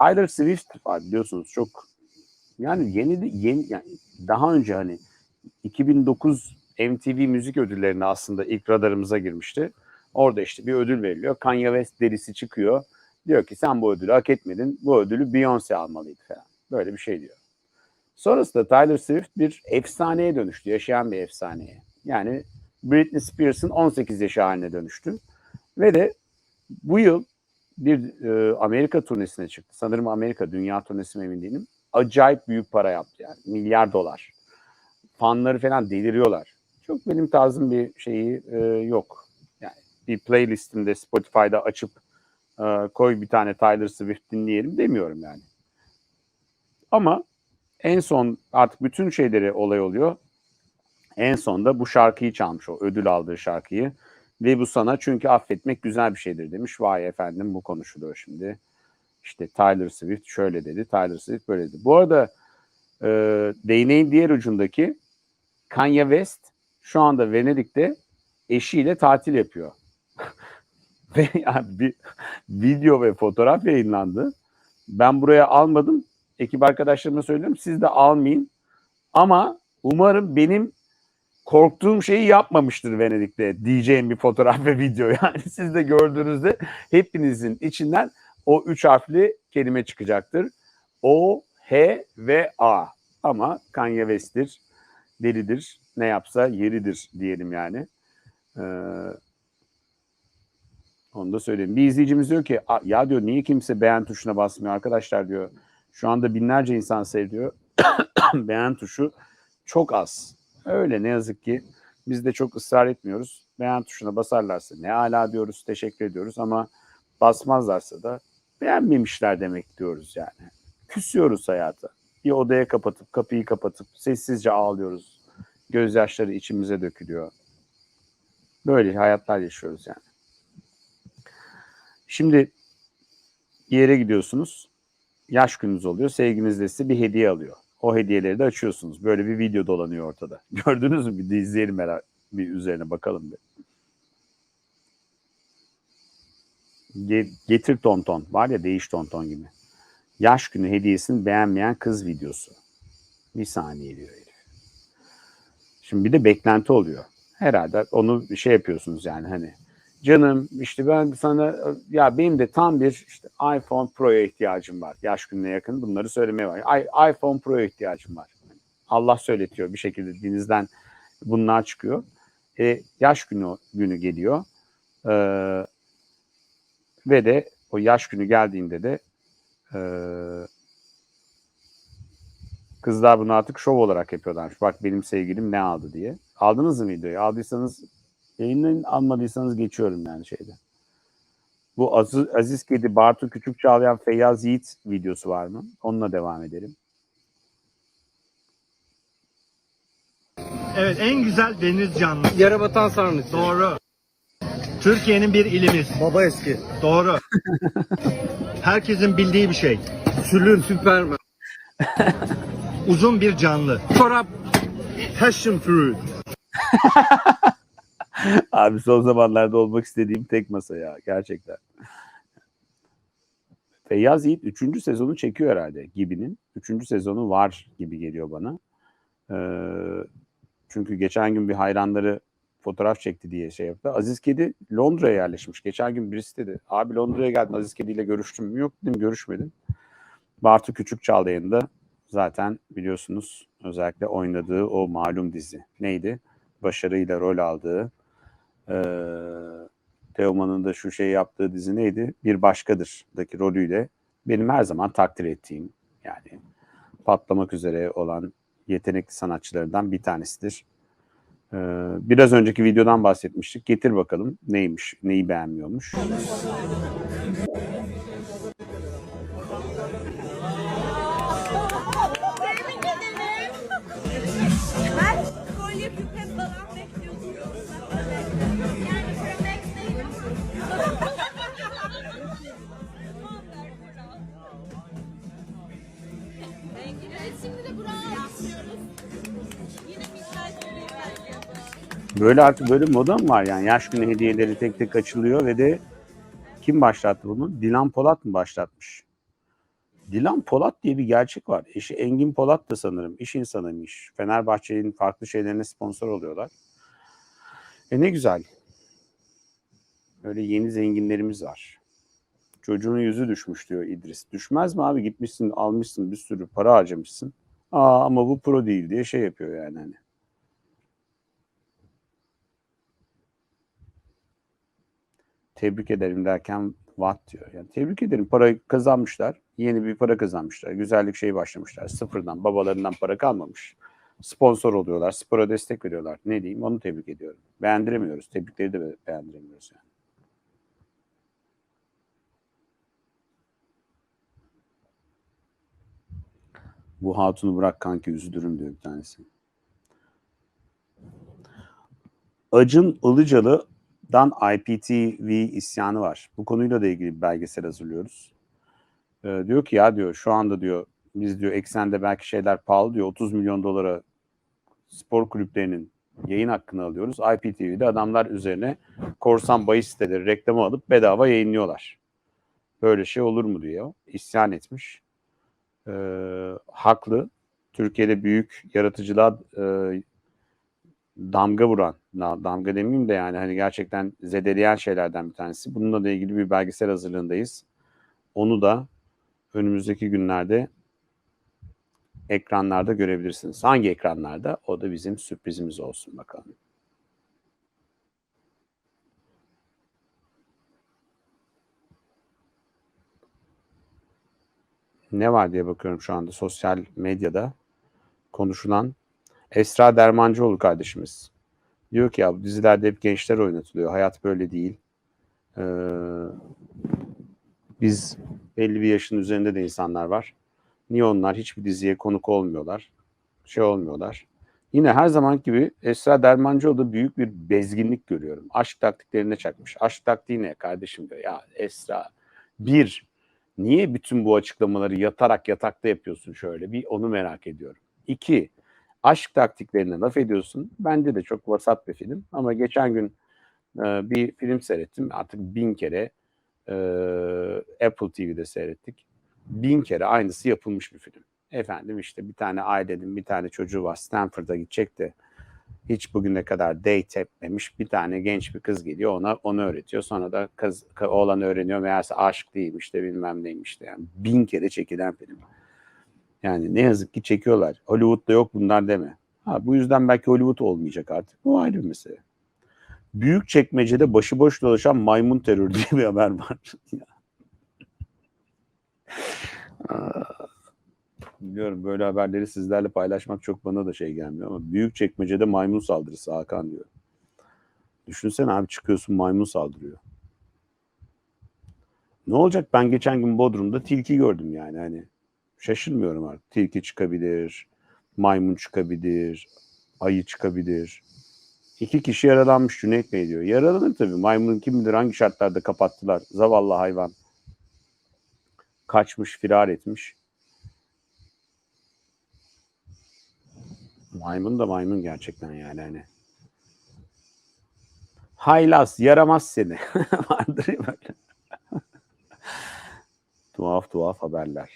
Tyler Swift var biliyorsunuz çok yani yeni yeni yani daha önce hani 2009 MTV müzik ödüllerine aslında ilk radarımıza girmişti. Orada işte bir ödül veriliyor. Kanye West derisi çıkıyor. Diyor ki sen bu ödülü hak etmedin. Bu ödülü Beyoncé almalıydı falan. Böyle bir şey diyor. Sonrasında Tyler Swift bir efsaneye dönüştü. Yaşayan bir efsaneye. Yani Britney Spears'ın 18 yaşı haline dönüştü. Ve de bu yıl bir e, Amerika turnesine çıktı. Sanırım Amerika, dünya turnesi mi emin değilim. Acayip büyük para yaptı yani. Milyar dolar. Fanları falan deliriyorlar. Çok benim tarzım bir şeyi e, yok. Yani bir playlistimde Spotify'da açıp e, koy bir tane Tyler Swift dinleyelim demiyorum yani. Ama en son artık bütün şeyleri olay oluyor. En sonda bu şarkıyı çalmış o ödül aldığı şarkıyı. Ve bu sana çünkü affetmek güzel bir şeydir demiş. Vay efendim bu konuşuluyor şimdi. İşte Tyler Swift şöyle dedi, Tyler Swift böyle dedi. Bu arada e, değneğin diğer ucundaki Kanye West şu anda Venedik'te eşiyle tatil yapıyor. ve yani bir video ve fotoğraf yayınlandı. Ben buraya almadım. Ekip arkadaşlarıma söylüyorum. Siz de almayın. Ama umarım benim korktuğum şeyi yapmamıştır Venedik'te diyeceğim bir fotoğraf ve video. Yani siz de gördüğünüzde hepinizin içinden o üç harfli kelime çıkacaktır. O, H ve A. Ama Kanye West'tir, delidir, ne yapsa yeridir diyelim yani. Ee, onu da söyleyeyim. Bir izleyicimiz diyor ki ya diyor niye kimse beğen tuşuna basmıyor arkadaşlar diyor. Şu anda binlerce insan seyrediyor. beğen tuşu çok az. Öyle ne yazık ki biz de çok ısrar etmiyoruz. Beğen tuşuna basarlarsa ne ala diyoruz, teşekkür ediyoruz ama basmazlarsa da beğenmemişler demek diyoruz yani. Küsüyoruz hayata. Bir odaya kapatıp, kapıyı kapatıp sessizce ağlıyoruz. Gözyaşları içimize dökülüyor. Böyle hayatlar yaşıyoruz yani. Şimdi bir yere gidiyorsunuz. Yaş gününüz oluyor. Sevginiz de size bir hediye alıyor. O hediyeleri de açıyorsunuz. Böyle bir video dolanıyor ortada. Gördünüz mü? Bir de izleyelim merak bir üzerine bakalım bir. Getir tonton. Var ya değiş tonton gibi. Yaş günü hediyesini beğenmeyen kız videosu. Bir saniye diyor herif. Şimdi bir de beklenti oluyor. Herhalde onu şey yapıyorsunuz yani hani canım işte ben sana ya benim de tam bir işte iPhone Pro'ya ihtiyacım var. Yaş gününe yakın bunları söylemeye var. I, iPhone Pro'ya ihtiyacım var. Allah söyletiyor bir şekilde dilinizden bunlar çıkıyor. E, yaş günü günü geliyor. E, ve de o yaş günü geldiğinde de e, kızlar bunu artık şov olarak yapıyorlarmış. Bak benim sevgilim ne aldı diye. Aldınız mı videoyu? Aldıysanız Yayından almadıysanız geçiyorum yani şeyde. Bu Aziz, Aziz Kedi, Bartu Küçük Çağlayan Feyyaz Yiğit videosu var mı? Onunla devam edelim. Evet en güzel deniz canlısı. Yerebatan sarnıcı. Doğru. Türkiye'nin bir ilimiz. Baba eski. Doğru. Herkesin bildiği bir şey. Sülün Süpermen. Uzun bir canlı. Çorap. Passion fruit. Abi son zamanlarda olmak istediğim tek masa ya gerçekten. Feyyaz Yiğit 3. sezonu çekiyor herhalde Gibi'nin. 3. sezonu var gibi geliyor bana. Ee, çünkü geçen gün bir hayranları fotoğraf çekti diye şey yaptı. Aziz Kedi Londra'ya yerleşmiş. Geçen gün birisi dedi. Abi Londra'ya geldin Aziz Kedi ile görüştüm mü? Yok dedim görüşmedim. Bartu Küçükçağlayan'ın da zaten biliyorsunuz özellikle oynadığı o malum dizi. Neydi? Başarıyla rol aldığı e, Teoman'ın da şu şey yaptığı dizi neydi? Bir Başkadır'daki rolüyle benim her zaman takdir ettiğim yani patlamak üzere olan yetenekli sanatçılarından bir tanesidir. Ee, biraz önceki videodan bahsetmiştik. Getir bakalım neymiş, neyi beğenmiyormuş. Böyle artık böyle moda mı var yani? Yaş günü hediyeleri tek tek açılıyor ve de kim başlattı bunu? Dilan Polat mı başlatmış? Dilan Polat diye bir gerçek var. Eşi Engin Polat da sanırım iş insanıymış. Fenerbahçe'nin farklı şeylerine sponsor oluyorlar. E ne güzel. Öyle yeni zenginlerimiz var. Çocuğun yüzü düşmüş diyor İdris. Düşmez mi abi? Gitmişsin almışsın bir sürü para harcamışsın. Aa ama bu pro değil diye şey yapıyor yani hani. Tebrik ederim derken what diyor. Yani tebrik ederim para kazanmışlar. Yeni bir para kazanmışlar. Güzellik şey başlamışlar. Sıfırdan babalarından para kalmamış. Sponsor oluyorlar. Spora destek veriyorlar. Ne diyeyim onu tebrik ediyorum. Beğendiremiyoruz. Tebrikleri de be- beğendiremiyoruz yani. Bu hatunu bırak kanki üzülürüm diyor bir tanesi. Acın Ilıcalı'dan IPTV isyanı var. Bu konuyla da ilgili bir belgesel hazırlıyoruz. Ee, diyor ki ya diyor şu anda diyor biz diyor eksende belki şeyler pahalı diyor 30 milyon dolara spor kulüplerinin yayın hakkını alıyoruz. IPTV'de adamlar üzerine korsan bahis siteleri reklamı alıp bedava yayınlıyorlar. Böyle şey olur mu diyor. İsyan etmiş. Ee, haklı. Türkiye'de büyük yaratıcılığa e, damga vuran, damga demeyeyim de yani hani gerçekten zedeleyen şeylerden bir tanesi. Bununla da ilgili bir belgesel hazırlığındayız. Onu da önümüzdeki günlerde ekranlarda görebilirsiniz. Hangi ekranlarda? O da bizim sürprizimiz olsun bakalım. Ne var diye bakıyorum şu anda sosyal medyada konuşulan Esra Dermancıoğlu kardeşimiz. Diyor ki ya bu dizilerde hep gençler oynatılıyor. Hayat böyle değil. Ee, biz belli bir yaşın üzerinde de insanlar var. Niye onlar hiçbir diziye konuk olmuyorlar? Şey olmuyorlar. Yine her zaman gibi Esra Dermancıoğlu büyük bir bezginlik görüyorum. Aşk taktiklerine çakmış. Aşk taktiği ne kardeşim diyor. Ya Esra bir niye bütün bu açıklamaları yatarak yatakta yapıyorsun şöyle bir onu merak ediyorum. İki aşk taktiklerine laf ediyorsun. Bence de çok vasat bir film ama geçen gün e, bir film seyrettim. Artık bin kere e, Apple TV'de seyrettik. Bin kere aynısı yapılmış bir film. Efendim işte bir tane ailenin bir tane çocuğu var Stanford'a gidecek de hiç bugüne kadar date etmemiş bir tane genç bir kız geliyor ona onu öğretiyor. Sonra da kız oğlan öğreniyor meğerse aşk değilmiş de bilmem neymiş de yani bin kere çekilen film. Yani ne yazık ki çekiyorlar. Hollywood'da yok bunlar deme. Ha, bu yüzden belki Hollywood olmayacak artık. Bu ayrı bir mesele. Büyük çekmecede başıboş dolaşan maymun terörü diye bir haber var. Biliyorum böyle haberleri sizlerle paylaşmak çok bana da şey gelmiyor ama büyük çekmecede maymun saldırısı Hakan diyor. Düşünsene abi çıkıyorsun maymun saldırıyor. Ne olacak? Ben geçen gün Bodrum'da tilki gördüm yani hani şaşırmıyorum artık. Tilki çıkabilir, maymun çıkabilir, ayı çıkabilir. İki kişi yaralanmış Cüneyt Bey diyor. Yaralanır tabii. Maymun kim bilir hangi şartlarda kapattılar. Zavallı hayvan. Kaçmış, firar etmiş. Maymun da maymun gerçekten yani hani. Haylaz, yaramaz seni. Vardır ya böyle. tuhaf tuhaf haberler.